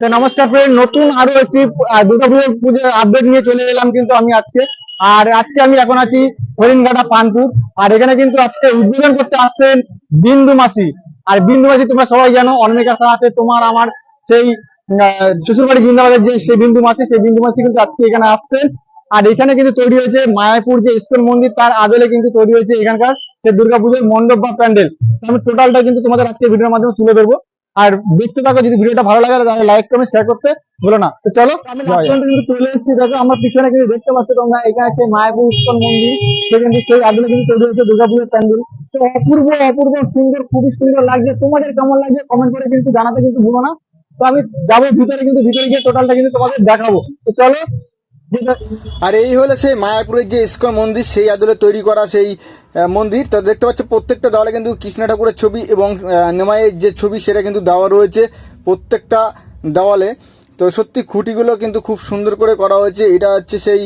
নমস্কার ফ্রেন্ড নতুন আরও একটি দুর্গাপুজোর পুজোর আপডেট নিয়ে চলে এলাম কিন্তু আমি আজকে। আর আজকে আমি এখন আছি হরিণঘাটা পানপুর। আর এখানে কিন্তু আজকে উদ্বোধন করতে আসছেন বিন্দু মাসি। আর বিন্দু মাসি তোমরা সবাই জানো অনেক আশা আছে, তোমার আমার সেই শ্বশুরবাড়ি বৃন্দাবনের যে, সেই বিন্দু মাসি, সেই বিন্দু মাসি কিন্তু আজকে এখানে আসছেন। আর এখানে কিন্তু তৈরি হয়েছে মায়াপুর যে ইস্কন মন্দির, তার আদলে কিন্তু তৈরি হয়েছে এখানকার সেই দুর্গাপুজোর মণ্ডপ বা প্যান্ডেল। আমি টোটালটা কিন্তু তোমাদের আজকে ভিডিওর মাধ্যমে তুলে ধরবো। আর দেখতে থাকো যদি ভিডিওটা ভালো লাগে তাহলে লাইক কমেন্ট শেয়ার করতে ভুলো না। তো চলো আমি কিন্তু চলে এসেছি। দেখো আমার পিছনে কিন্তু দেখতে পাচ্ছ তোমরা এখানে সেই মায়াপুর ইস্কন মন্দির। সে কিন্তু সেই আদলে কিন্তু তৈরি হয়েছে দুর্গাপুজোর প্যান্ডেল। তো অপূর্ব অপূর্ব সুন্দর খুবই সুন্দর লাগছে। তোমাদের কেমন লাগছে কমেন্ট করে কিন্তু জানাতে কিন্তু ভুলো না। তো আমি যাব ভিতরে কিন্তু ভিতরে গিয়ে টোটালটা কিন্তু তোমাদের দেখাবো। তো চলো আর এই হলো সেই মায়াপুরের যে ইস্কন মন্দির, সেই আদলে তৈরি করা সেই মন্দির। তো দেখতে পাচ্ছ প্রত্যেকটা দেওয়ালে কিন্তু কৃষ্ণ ঠাকুরের ছবি এবং নেমায়ের যে ছবি সেটা কিন্তু দেওয়া রয়েছে প্রত্যেকটা দেওয়ালে। তো সত্যি খুঁটিগুলো কিন্তু খুব সুন্দর করে করা হয়েছে। এটা হচ্ছে সেই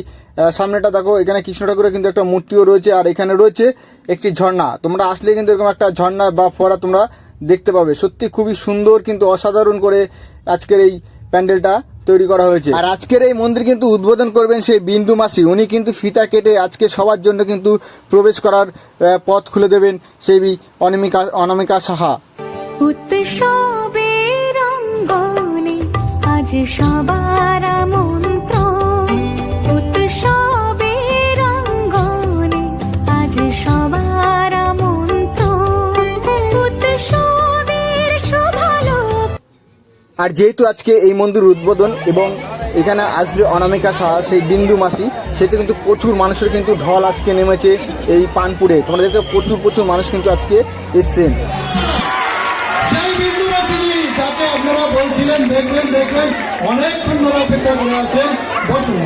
সামনেটা দেখো, এখানে কৃষ্ণ ঠাকুরের কিন্তু একটা মূর্তিও রয়েছে আর এখানে রয়েছে একটি ঝর্ণা। তোমরা আসলে কিন্তু এরকম একটা ঝর্ণা বা ফোয়ারা তোমরা দেখতে পাবে। সত্যি খুবই সুন্দর কিন্তু অসাধারণ করে আজকের এই প্যান্ডেলটা তৈরি করা হয়েছে। আর আজকের এই মন্দির কিন্তু উদ্বোধন করবেন সেই বিন্দু মাসি। উনি কিন্তু ফিতা কেটে আজকে সবার জন্য কিন্তু প্রবেশ করার পথ খুলে দেবেন সেই বি- অনামিকা অনামিকা সাহা। সবার আর যেহেতু আজকে এই মন্দির উদ্বোধন এবং এখানে আসবে অনামিকা সাহা সেই বিন্দু মাসি সেতে কিন্তু প্রচুর মানুষের কিন্তু ঢল আজকে নেমেছে এই পানপুরে। তোমরা দেখতে প্রচুর প্রচুর মানুষ কিন্তু আজকে এসছেন। সেই বিন্দু বাসিনী যাকে আপনারা বলছিলেন দেখবেন দেখবেন অনেকক্ষণ ধরে অপেক্ষা করে আছেন। বসুন।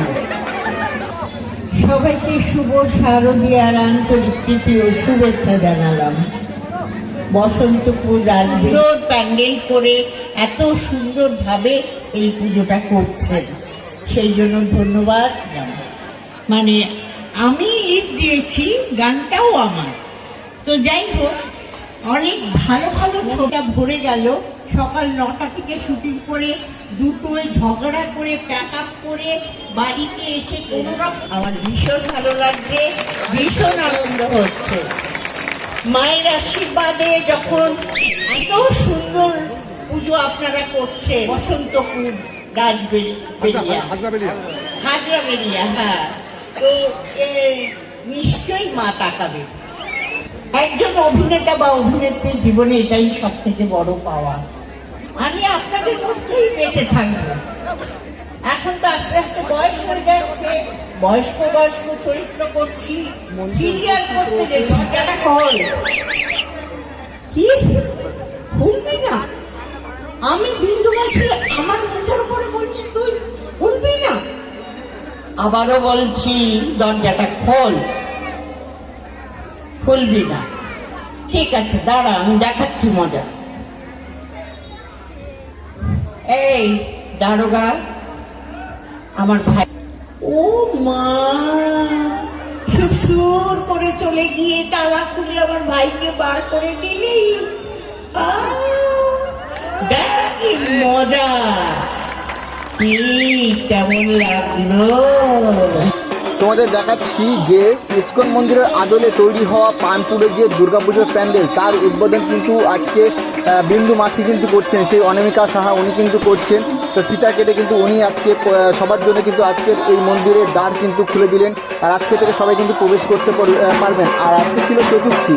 সবাইকে শুভ শারদীয়ার আন্তরিক প্রীতি ও শুভেচ্ছা জানালাম। বসন্তপুর রাজবিন্দর প্যান্ডেল করে এত সুন্দরভাবে এই পুজোটা করছেন। সেই জন্য ধন্যবাদ। মানে আমি লিড দিয়েছি, গানটাও আমার। তো যাই হোক, অনেক ভালো ভালো ছোটা ভরে গেল। সকাল নটা থেকে শুটিং করে দুটোয় ঝগড়া করে, প্যাক আপ করে বাড়িতে এসে কোনো রকম আমার ভীষণ ভালো লাগছে, ভীষণ আনন্দ হচ্ছে। মায়ের আশীর্বাদে যখন এত সুন্দর পুজো আপনারা করছে বসন্তপুর রাজবেরিয়া হাজরা বেরিয়া হ্যাঁ। তো নিশ্চয়ই মা তাকাবে। একজন অভিনেতা বা অভিনেত্রীর জীবনে এটাই সব থেকে বড় পাওয়া। আমি আপনাদের মধ্যেই বেঁচে থাকব। বয়স্ক বয়স্ক চরিত্র করছি সিরিয়াল করতে গেছি। টাকা কল কি? শুনবি না। আমি বিন্দু মাসি আমার মুখের উপরে বলছি তুই শুনবি না। আবারও বলছি দরজাটা খোল। খুলবি না। ঠিক আছে দাঁড়া আমি দেখাচ্ছি মজা। এই দারোগা আমার ভাই ও মা। সুর করে চলে গিয়ে তালা খুলে আমার ভাইকে বার করে দিলি। মজা। কি কেমন লাগল। তোমাদের দেখাচ্ছি যে ইস্কন মন্দিরের আদলে তৈরি হওয়া পানপুরের যে দুর্গাপুজোর প্যান্ডেল, তার উদ্বোধন কিন্তু আজকে বিন্দু মাসি কিন্তু করছেন, সেই অনামিকা সাহা উনি কিন্তু করছেন। তো পিতা কেটে কিন্তু উনি আজকে সবার জন্য কিন্তু আজকে এই মন্দিরের দ্বার কিন্তু খুলে দিলেন। আর আজকে থেকে সবাই কিন্তু প্রবেশ করতে পারবেন। আর আজকে ছিল চতুর্থী।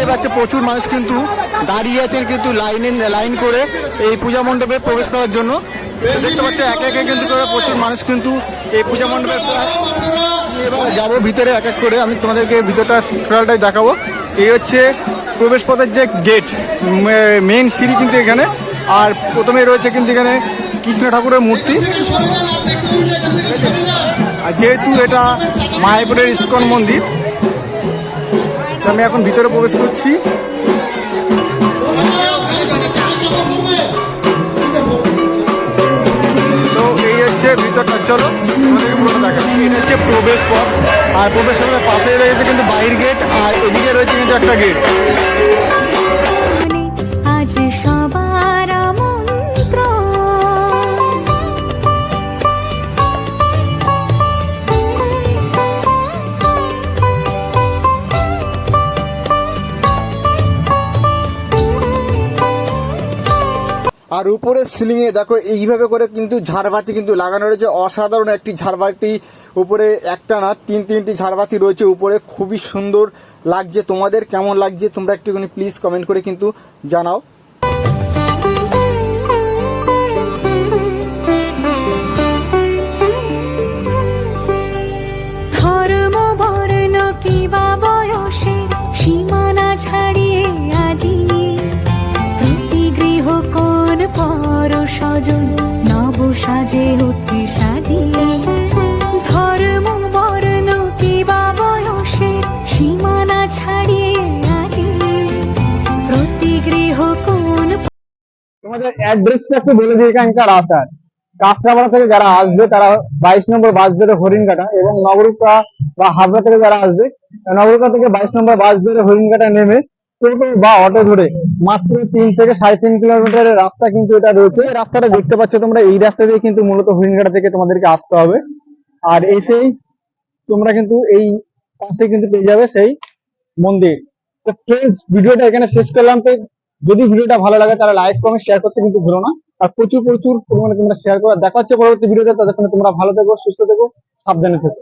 দেখতে পাচ্ছে, প্রচুর মানুষ কিন্তু দাঁড়িয়ে আছেন কিন্তু লাইনে, লাইন করে এই পূজা মণ্ডপে প্রবেশ করার জন্য। দেখতে পাচ্ছে, একে একে কিন্তু প্রচুর মানুষ কিন্তু এই পূজা মণ্ডপে যাব ভিতরে এক এক করে। আমি তোমাদেরকে ভিতরটা টোটালটাই দেখাবো। এই হচ্ছে প্রবেশ পথের যে গেট মেন সিঁড়ি কিন্তু এখানে। আর প্রথমে রয়েছে কিন্তু এখানে কৃষ্ণ ঠাকুরের মূর্তি। আর যেহেতু এটা মায়াপুরের ইস্কন মন্দির আমি এখন ভিতরে প্রবেশ করছি। তো এই হচ্ছে ভিতরটা, চলো দেখাচ্ছি এটা হচ্ছে প্রবেশ পথ, আর প্রবেশ পথের পাশে রয়েছে কিন্তু বাইর গেট আর এদিকে রয়েছে কিন্তু একটা গেট আর উপরে সিলিংয়ে দেখো এইভাবে করে কিন্তু ঝাড়বাতি কিন্তু লাগানো রয়েছে। অসাধারণ একটি ঝাড়বাতি। উপরে একটা না তিন তিনটি ঝাড়বাতি রয়েছে উপরে। খুবই সুন্দর লাগছে। তোমাদের কেমন লাগছে তোমরা একটুখানি প্লিজ কমেন্ট করে কিন্তু জানাও। সাজে উঠে সাজিয়ে। ধর্ম, বর্ণ, কিবা বয়সে সীমানা ছাড়িয়ে আজি। প্রতি গৃহ কোন তোমাদের অ্যাড্রেসটা একটু বলে দিই এখানকার আসার কাঁচরাপাড়া থেকে যারা আসবে, তারা বাইশ নম্বর বাস ধরে হরিণঘাটা এবং নগরুকা বা হাবড়া থেকে যারা আসবে নগরুকা থেকে বাইশ নম্বর বাস ধরে হরিণঘাটা নেমে টোটো বা অটো ধরে মাত্র তিন থেকে সাড়ে তিন কিলোমিটারের রাস্তা কিন্তু এটা রয়েছে। রাস্তাটা দেখতে পাচ্ছ তোমরা, এই রাস্তা দিয়ে কিন্তু মূলত হরিণঘাটা থেকে তোমাদেরকে আসতে হবে। আর এসেই তোমরা কিন্তু এই পাশে কিন্তু পেয়ে যাবে সেই মন্দির। তো ফ্রেন্ডস ভিডিওটা এখানে শেষ করলাম। তো যদি ভিডিওটা ভালো লাগে, তাহলে লাইক কমেন্ট শেয়ার করতে কিন্তু ভুলো না। আর প্রচুর প্রচুর পরিমাণে তোমরা শেয়ার করো। দেখা হচ্ছে পরবর্তী ভিডিওতে। তাদের তোমরা ভালো থেকো, সুস্থ থেকো, সাবধানে থেকো।